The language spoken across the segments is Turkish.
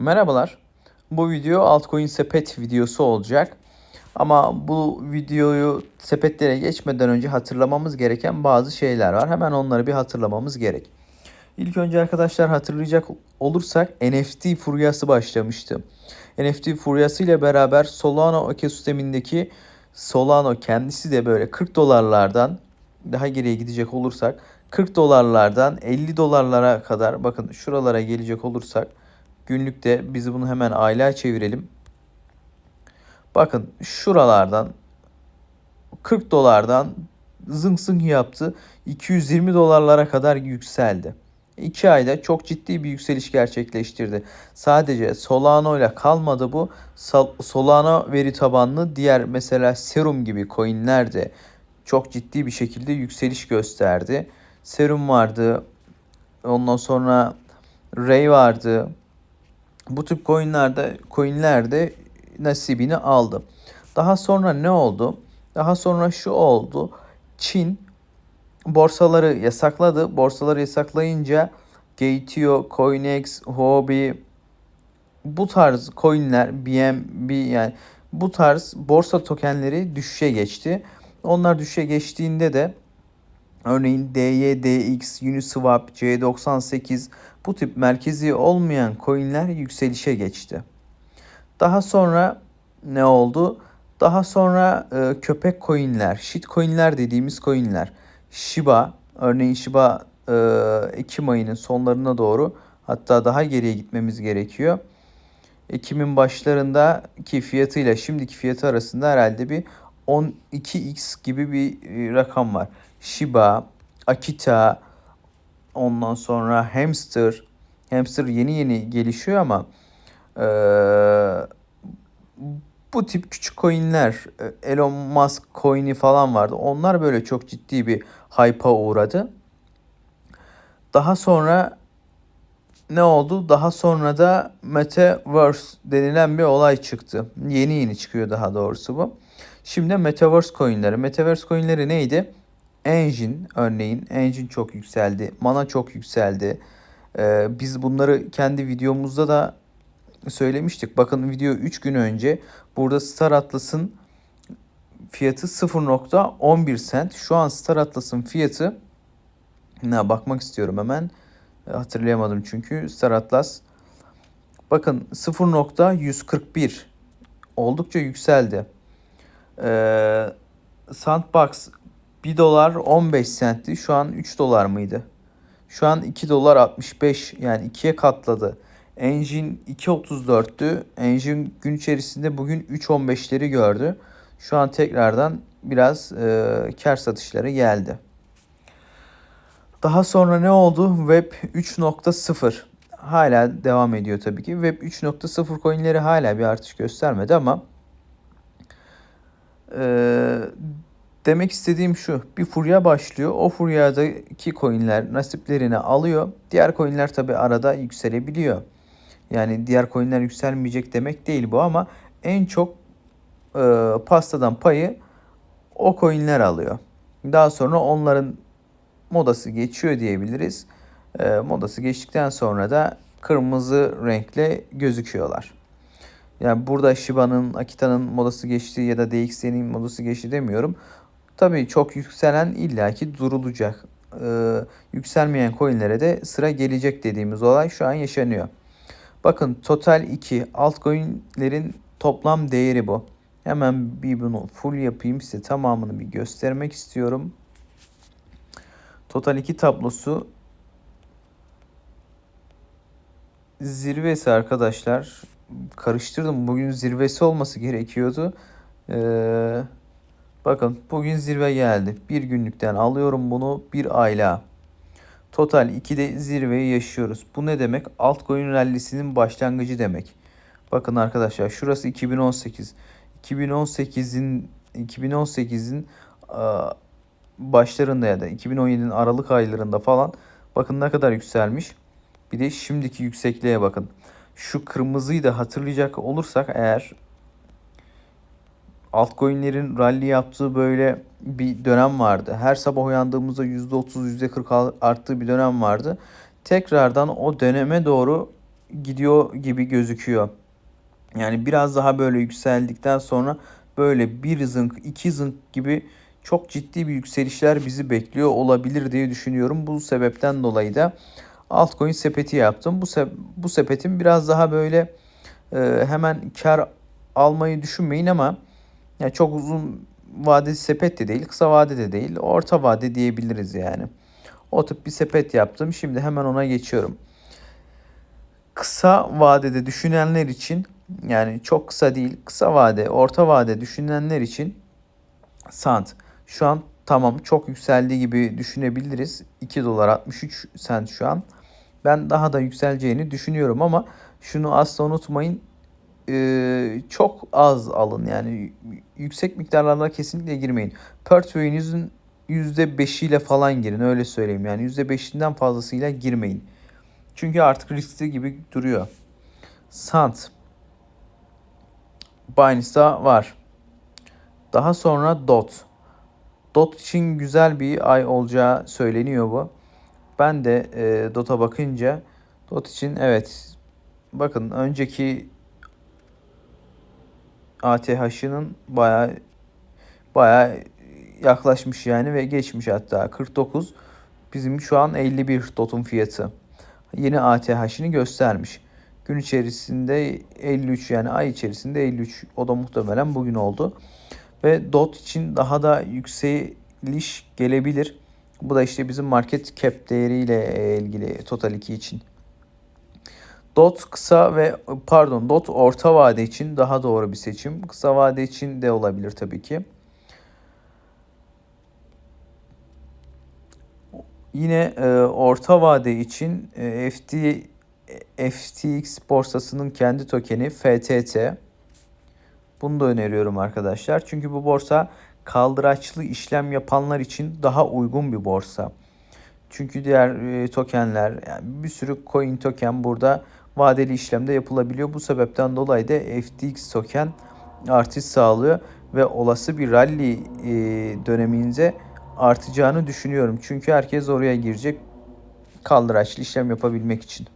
Merhabalar. Bu video altcoin sepet videosu olacak. Ama bu videoyu sepetlere geçmeden önce hatırlamamız gereken bazı şeyler var. Hemen onları bir hatırlamamız gerek. İlk önce arkadaşlar hatırlayacak olursak NFT furyası başlamıştı. NFT furyası ile beraber Solana ekosistemindeki Solana kendisi de böyle 40 dolarlardan daha geriye gidecek olursak 40 dolarlardan 50 dolarlara kadar bakın şuralara gelecek olursak günlükte biz bunu hemen aylığa çevirelim. Bakın şuralardan 40 dolardan zınk zınk yaptı. 220 dolarlara kadar yükseldi. 2 ayda çok ciddi bir yükseliş gerçekleştirdi. Sadece Solana ile kalmadı bu. Solana veri tabanlı diğer mesela Serum gibi coinler de çok ciddi bir şekilde yükseliş gösterdi. Serum vardı. Ondan sonra Ray vardı. Bu tip coinlerde coinlerde nasibini aldı. Daha sonra ne oldu? Daha sonra şu oldu. Çin borsaları yasakladı. Borsaları yasaklayınca Gateo, Coinex, Huobi bu tarz coinler, BNB yani bu tarz borsa tokenleri düşüşe geçti. Onlar düşüşe geçtiğinde de örneğin DYDX, Uniswap, C98 bu tip merkezi olmayan coinler yükselişe geçti. Daha sonra ne oldu? Daha sonra e, köpek coinler, shit coinler dediğimiz coinler. Shiba, örneğin Shiba e, Ekim ayının sonlarına doğru hatta daha geriye gitmemiz gerekiyor. Ekim'in başlarında ki fiyatıyla şimdiki fiyatı arasında herhalde bir 12x gibi bir e, rakam var. Shiba, Akita, ondan sonra Hamster. Hamster yeni yeni gelişiyor ama e, bu tip küçük coinler, e, Elon Musk coin'i falan vardı. Onlar böyle çok ciddi bir hype'a uğradı. Daha sonra ne oldu? Daha sonra da Metaverse denilen bir olay çıktı. Yeni yeni çıkıyor daha doğrusu bu. Şimdi Metaverse coinleri. Metaverse coinleri neydi? Engine örneğin. Engine çok yükseldi. Mana çok yükseldi. Ee, biz bunları kendi videomuzda da söylemiştik. Bakın video 3 gün önce burada Star Atlas'ın fiyatı 0.11 cent. Şu an Star Atlas'ın fiyatı ne bakmak istiyorum hemen. Hatırlayamadım çünkü Star Atlas. Bakın 0.141 oldukça yükseldi. Ee, Sandbox 1 dolar 15 centti. Şu an 3 dolar mıydı? Şu an 2 dolar 65 yani ikiye katladı. Engine 2.34'tü. Engine gün içerisinde bugün 3.15'leri gördü. Şu an tekrardan biraz e, kar satışları geldi. Daha sonra ne oldu? Web 3.0 hala devam ediyor tabii ki. Web 3.0 coinleri hala bir artış göstermedi ama e, demek istediğim şu. Bir furya başlıyor. O furyadaki coinler nasiplerini alıyor. Diğer coinler tabii arada yükselebiliyor. Yani diğer coinler yükselmeyecek demek değil bu ama en çok e, pastadan payı o coinler alıyor. Daha sonra onların modası geçiyor diyebiliriz. E, modası geçtikten sonra da kırmızı renkle gözüküyorlar. Yani burada Shiba'nın, Akita'nın modası geçti ya da DXY'nin modası geçti demiyorum. Tabii çok yükselen illaki durulacak. Ee, yükselmeyen coinlere de sıra gelecek dediğimiz olay şu an yaşanıyor. Bakın total 2 altcoin'lerin toplam değeri bu. Hemen bir bunu full yapayım size tamamını bir göstermek istiyorum. Total 2 tablosu zirvesi arkadaşlar. Karıştırdım. Bugün zirvesi olması gerekiyordu. Ee, bakın bugün zirve geldi. Bir günlükten alıyorum bunu bir aylığa. Total 2'de zirveyi yaşıyoruz. Bu ne demek? Altcoin rallisinin başlangıcı demek. Bakın arkadaşlar şurası 2018. 2018'in 2018'in başlarında ya da 2017'nin Aralık aylarında falan bakın ne kadar yükselmiş. Bir de şimdiki yüksekliğe bakın. Şu kırmızıyı da hatırlayacak olursak eğer altcoin'lerin rally yaptığı böyle bir dönem vardı. Her sabah uyandığımızda %30, %40 arttığı bir dönem vardı. Tekrardan o döneme doğru gidiyor gibi gözüküyor. Yani biraz daha böyle yükseldikten sonra böyle bir zınk, iki zınk gibi çok ciddi bir yükselişler bizi bekliyor olabilir diye düşünüyorum. Bu sebepten dolayı da altcoin sepeti yaptım. Bu se bu sepetin biraz daha böyle e, hemen kar almayı düşünmeyin ama yani çok uzun vadeli sepet de değil, kısa vade de değil, orta vade diyebiliriz yani. O tip bir sepet yaptım. Şimdi hemen ona geçiyorum. Kısa vadede düşünenler için yani çok kısa değil, kısa vade, orta vade düşünenler için Sant şu an tamam çok yükseldiği gibi düşünebiliriz. 2 dolar 63 sent şu an. Ben daha da yükseleceğini düşünüyorum ama şunu asla unutmayın. Ee, çok az alın yani yüksek miktarlarla kesinlikle girmeyin. Portföyünüzün %5'iyle falan girin öyle söyleyeyim yani %5'inden fazlasıyla girmeyin. Çünkü artık riskli gibi duruyor. Sant Binance'da var. Daha sonra DOT. DOT için güzel bir ay olacağı söyleniyor bu. Ben de e, DOT'a bakınca DOT için evet bakın önceki ATH'ının baya baya yaklaşmış yani ve geçmiş hatta 49 bizim şu an 51 DOT'un fiyatı. Yeni ATH'ini göstermiş. Gün içerisinde 53 yani ay içerisinde 53 o da muhtemelen bugün oldu. Ve DOT için daha da yükseliş gelebilir. Bu da işte bizim market cap değeriyle ilgili Total 2 için. DOT kısa ve pardon DOT orta vade için daha doğru bir seçim. Kısa vade için de olabilir tabii ki. Yine e, orta vade için e, FT FTX borsasının kendi tokeni FTT. Bunu da öneriyorum arkadaşlar. Çünkü bu borsa kaldıraçlı işlem yapanlar için daha uygun bir borsa. Çünkü diğer e, tokenler yani bir sürü coin token burada vadeli işlemde yapılabiliyor. Bu sebepten dolayı da FTX token artış sağlıyor ve olası bir rally e, döneminde artacağını düşünüyorum. Çünkü herkes oraya girecek kaldıraçlı işlem yapabilmek için.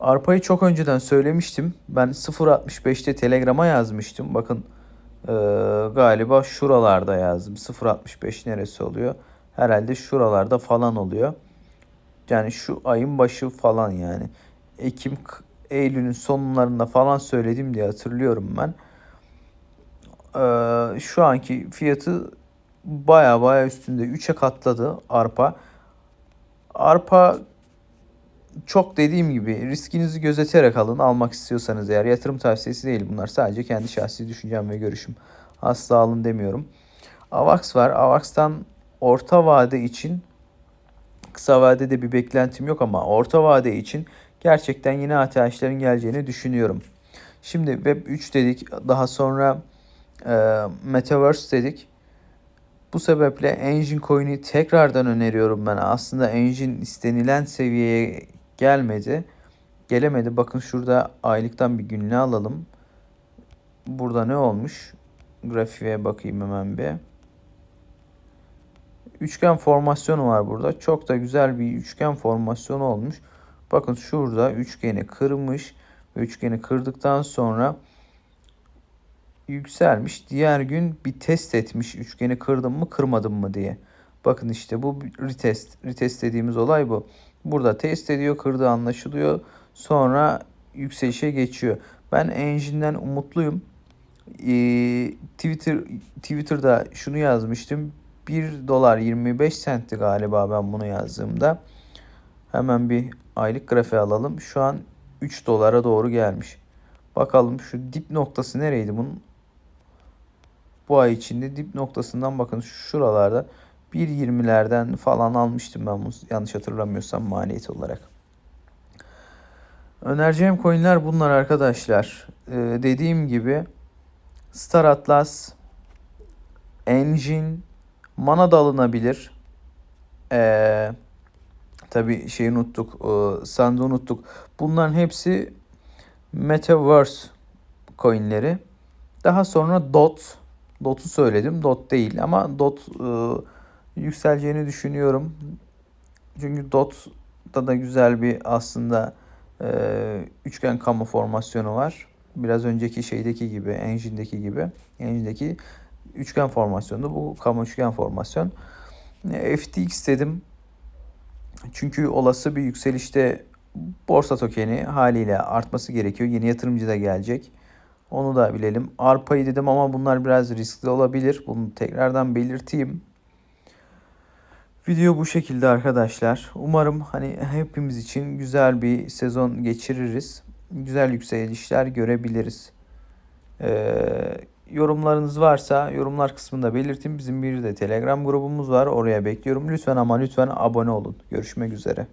Arpayı çok önceden söylemiştim. Ben 0.65'te Telegram'a yazmıştım. Bakın e, galiba şuralarda yazdım. 0.65 neresi oluyor? Herhalde şuralarda falan oluyor. Yani şu ayın başı falan yani. Ekim, Eylül'ün sonlarında falan söyledim diye hatırlıyorum ben. Ee, şu anki fiyatı baya baya üstünde 3'e katladı arpa. Arpa çok dediğim gibi riskinizi gözeterek alın. Almak istiyorsanız eğer yatırım tavsiyesi değil bunlar. Sadece kendi şahsi düşüncem ve görüşüm. Asla alın demiyorum. AVAX var. AVAX'tan orta vade için kısa vadede bir beklentim yok ama orta vade için gerçekten yine ATH'lerin geleceğini düşünüyorum. Şimdi Web 3 dedik. Daha sonra e, Metaverse dedik. Bu sebeple Engine Coin'i tekrardan öneriyorum ben. Aslında Engine istenilen seviyeye gelmedi. Gelemedi. Bakın şurada aylıktan bir günlüğü alalım. Burada ne olmuş? Grafiğe bakayım hemen bir. Üçgen formasyonu var burada. Çok da güzel bir üçgen formasyonu olmuş. Bakın şurada üçgeni kırmış. Üçgeni kırdıktan sonra yükselmiş. Diğer gün bir test etmiş. Üçgeni kırdım mı kırmadım mı diye. Bakın işte bu retest. Retest dediğimiz olay bu. Burada test ediyor, kırdığı anlaşılıyor. Sonra yükselişe geçiyor. Ben Engine'den umutluyum. Ee, Twitter Twitter'da şunu yazmıştım. 1 dolar 25 sentti galiba ben bunu yazdığımda. Hemen bir aylık grafiği alalım. Şu an 3 dolara doğru gelmiş. Bakalım şu dip noktası nereydi bunun? Bu ay içinde dip noktasından bakın şuralarda 1.20'lerden falan almıştım ben bunu yanlış hatırlamıyorsam maliyet olarak. Önereceğim coinler bunlar arkadaşlar. Ee, dediğim gibi Star Atlas, Engine, Mana da alınabilir. Ee, Tabi şeyi unuttuk, e, sandığı unuttuk. Bunların hepsi Metaverse coinleri. Daha sonra DOT. DOT'u söyledim. DOT değil ama DOT e, yükseleceğini düşünüyorum. Çünkü DOT da da güzel bir aslında e, üçgen kama formasyonu var. Biraz önceki şeydeki gibi, Engine'deki gibi. Engine'deki üçgen formasyonu bu kama üçgen formasyon. E, FTX dedim. Çünkü olası bir yükselişte borsa tokeni haliyle artması gerekiyor. Yeni yatırımcı da gelecek. Onu da bilelim. Arpa'yı dedim ama bunlar biraz riskli olabilir. Bunu tekrardan belirteyim. Video bu şekilde arkadaşlar. Umarım hani hepimiz için güzel bir sezon geçiririz. Güzel yükselişler görebiliriz. Ee, yorumlarınız varsa yorumlar kısmında belirtin. Bizim bir de Telegram grubumuz var. Oraya bekliyorum. Lütfen ama lütfen abone olun. Görüşmek üzere.